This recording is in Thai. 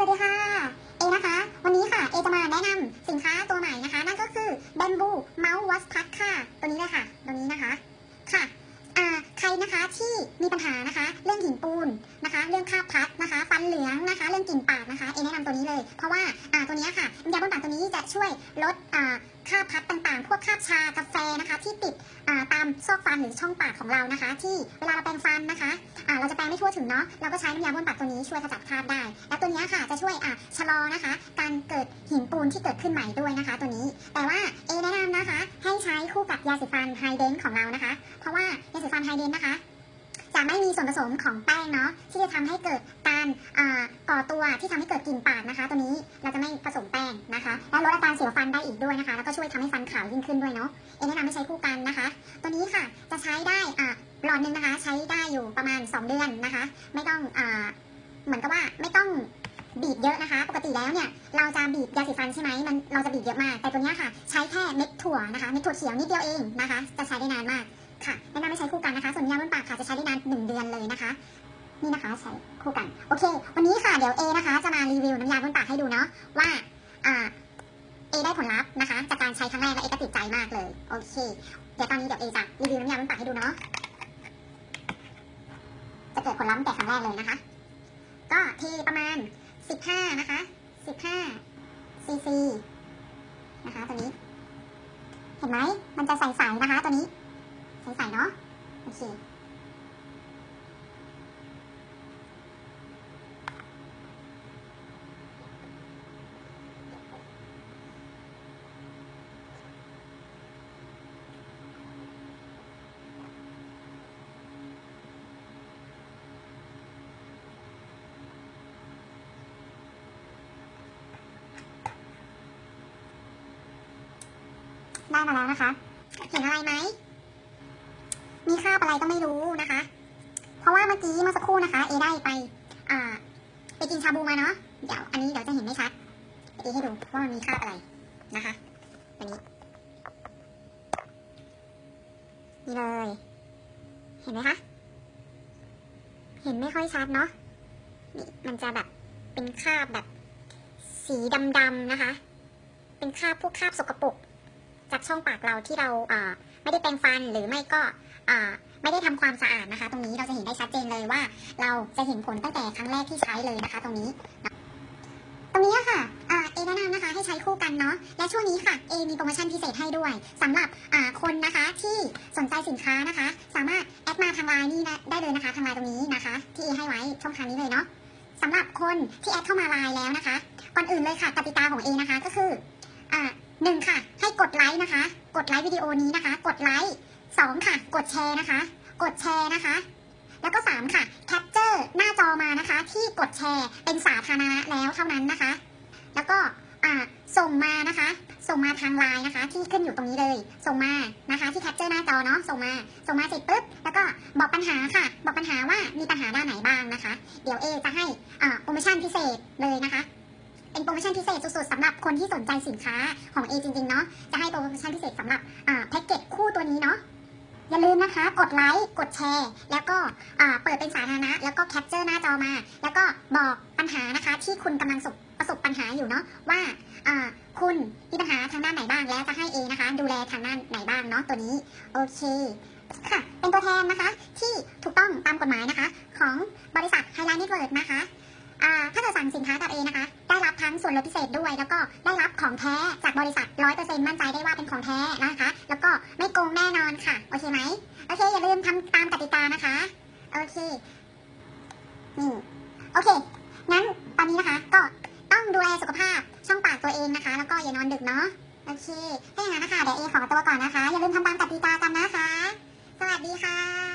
สวัสดีค่ะ เอนะคะ วันนี้ค่ะ เอจะมาแนะนำสินค้าตัวใหม่นะคะ นั่นก็คือ Bamboo Mouse Wash Pad ค่ะ ตัวนี้เลยค่ะ ตัวนี้นะคะ ค่ะอ่าใครนะคะที่มีปัญหานะคะ เรื่องหินปูนนะคะ เรื่องคาบพัดนะคะ ฟันเหลืองนะคะ เรื่องกลิ่นปากนะคะ เอแนะนำตัวนี้เลย เพราะว่าอ่าตัวนี้ค่ะยาบนปากตัวนี้จะช่วยลดอ่าคาบพัดต่างๆ พวกคาบชากาแฟนะคะ ที่ติดามซอกฟันหรือช่องปากของเรานะคะ ที่เวลาเราแปรงฟันนะคะอ่าเราจะแปรงไม่ทั่วถึงเนาะเราก็ใช้น้ำยาบ้วนปากตัวนี้ช่วยขจัดคราบได้ แล้วตัวนี้ค่ะจะช่วยอ่าชะลอนะคะ การเกิดหินปูนที่เกิดขึ้นใหม่ด้วยนะคะ ตัวนี้ แต่ว่าเอแนะนำนะคะ ให้ใช้คู่กับยาสีฟันไฮเดนของเรานะคะ เพราะว่ายาสีฟันไฮเดนนะคะ จะไม่มีส่วนผสมของแป้งเนาะที่จะทำให้เกิดการก่อตัวที่ทำให้เกิดกลิ่นปากนะคะ ตัวนี้เราจะไม่ผสมแป้งนะคะ และลดอาการเสียวฟันได้อีกด้วยนะคะ แล้วก็ช่วยทำให้ฟันขาวยิ่งขึ้นด้วยเนาะเอ็นแนะนำให้ใช้คู่กันนะคะ ตัวนี้ค่ะจะใช้ได้อ่าหลอดหนึ่งนะคะ ใช้ได้อยู่ประมาณ 2 เดือนนะคะ ไม่ต้องอ่าเหมือนกับว่าไม่ต้องบีบเยอะนะคะ ปกติแล้วเนี่ยเราจะบีบยาสีฟันใช่ไหมมันเราจะบีบเยอะมาก แต่ตัวนี้ค่ะ ใช้แค่เม็ดถั่วนะคะเม็ดถั่วเขียวนิดเดียวเองนะคะ จะใช้ได้นานมาก ค่ะแนะนำให้ใช้คู่กันนะคะ ส่วนยาบนปากค่ะจะใช้ได้นานหนึ่งเดือนเลยนะคะ นี่นะคะใช้คู่กัน โอเค วันนี้ค่ะเดี๋ยวเอนะคะ จะมารีวิวน้ำยาบนปากให้ดูเนาะว่าอ่าเอได้ผลลัพธ์นะคะ จากการใช้ครั้งแรกและเอก็ติดใจมากเลย โอเค เดี๋ยวตอนนี้เดี๋ยวเอจะรีวิวน้ำยาบนปากให้ดูเนาะจะเกิดผลลัพธ์แต่ครั้งแรกเลยนะคะ ก็เทประมาณ15นะคะ15ซีซีนะคะตัวนี้ เห็นไหมมันจะใสๆนะคะตัวนี้ ใสๆเนาะโอเคได้มาแล้วนะคะเห็นอะไรไหม มีคราอะไรก็ไม่รู้นะคะ เพราะว่าเมื่อกี้เมื่อสักครู่นะคะ เอได้ไปอ่าไปกินชาบูมาเนาะเดี๋ยวอันนี้เดี๋ยวจะเห็นไม่ชัดเอให้ดูว่ามันมีคราอะไรนะคะอันนี้นี่เลย เห็นไหมคะ เห็นไม่ค่อยชัดเนาะนี่มันจะแบบเป็นคราบแบบ สีดำๆนะคะ เป็นคราบพวกคราบสกปรกจากช่องปากเราที่เราอ่าไม่ได้แปรงฟันหรือไม่ก็ ไม่ได้ทำความสะอาดนะคะ ตรงนี้เราจะเห็นได้ชัดเจนเลยว่า เราจะเห็นผลตั้งแต่ครั้งแรกที่ใช้เลยนะคะ ตรงนี้ ตรงนี้ค่ะเอแนะนำนะคะให้ใช้คู่กันเนาะและช่วงนี้ค่ะเอมีโปรโมชั่นพิเศษให้ด้วยสำหรับคนนะคะที่สนใจสินค้านะคะ สามารถแอดมาทางไลน์นี่ได้เลยนะคะทางไลน์ตรงนี้นะคะ ที่เอให้ไว้ช่องทางนี้เลยเนาะสำหรับคนที่แอดเข้ามาไลน์แล้วนะคะก่อนอื่นเลยค่ะกติกาของเอนะคะก็คืออ่าหนึ่งค่ะ ให้กดไลค์นะคะ กดไลค์วิดีโอนี้นะคะ กดไลค์ สองค่ะ กดแชร์นะคะ กดแชร์นะคะ แล้วก็สามค่ะ แคปเจอร์หน้าจอมานะคะ ที่กดแชร์เป็นสาธารณะแล้วเท่านั้นนะคะ แล้วก็ส่งมานะคะ ส่งมาทางไลน์นะคะ ที่ขึ้นอยู่ตรงนี้เลย ส่งมานะคะ ที่แคปเจอร์หน้าจอเนาะส่งมา ส่งมาเสร็จปุ๊บแล้วก็บอกปัญหาค่ะ บอกปัญหาว่ามีปัญหาด้านไหนบ้างนะคะ เดี๋ยวเอจะให้โปรโมชั่นพิเศษเลยนะคะ เป็นโปรโมชั่นพิเศษสุดๆสำหรับคนที่สนใจสินค้าของ A จริงๆเนาะจะให้โปรโมชั่นพิเศษสำหรับแพ็กเกจคู่ตัวนี้เนาะ อย่าลืมนะคะ กดไลค์ กดแชร์ แล้วก็เปิดเป็นสาธารณะ แล้วก็แคปเจอร์หน้าจอมา แล้วก็บอกปัญหานะคะ ที่คุณกำลังประสบปัญหาอยู่เนาะว่าคุณมีปัญหาทางด้านไหนบ้าง แล้วจะให้ A นะคะ ดูแลทางด้านไหนบ้างเนาะตัวนี้ โอเคค่ะ เป็นตัวแทนนะคะ ที่ถูกต้องตามกฎหมายนะคะ ของบริษัทไฮไลท์เน็ตเวิร์กนะคะถ้าเกิดสั่งสินค้ากับเอนะคะ ได้รับทั้งส่วนลดพิเศษด้วย แล้วก็ได้รับ ของแท้จากบริษัทร้อยเปอร์เซ็นต์มั่นใจได้ว่าเป็นของแท้นะคะ แล้วก็ไม่โกงแน่นอนค่ะ โอเคไหมโอเค อย่าลืมทำตามกติกานะคะ โอเคนี่โอเค งั้นตอนนี้นะคะ ก็ต้องดูแลสุขภาพช่องปากตัวเองนะคะ แล้วก็อย่านอนดึกเนาะ โอเค ถ้าอย่างนั้นนะคะ เดี๋ยวเอขอตัวก่อนนะคะ อย่าลืมทำตามกติกากันนะคะ สวัสดีค่ะ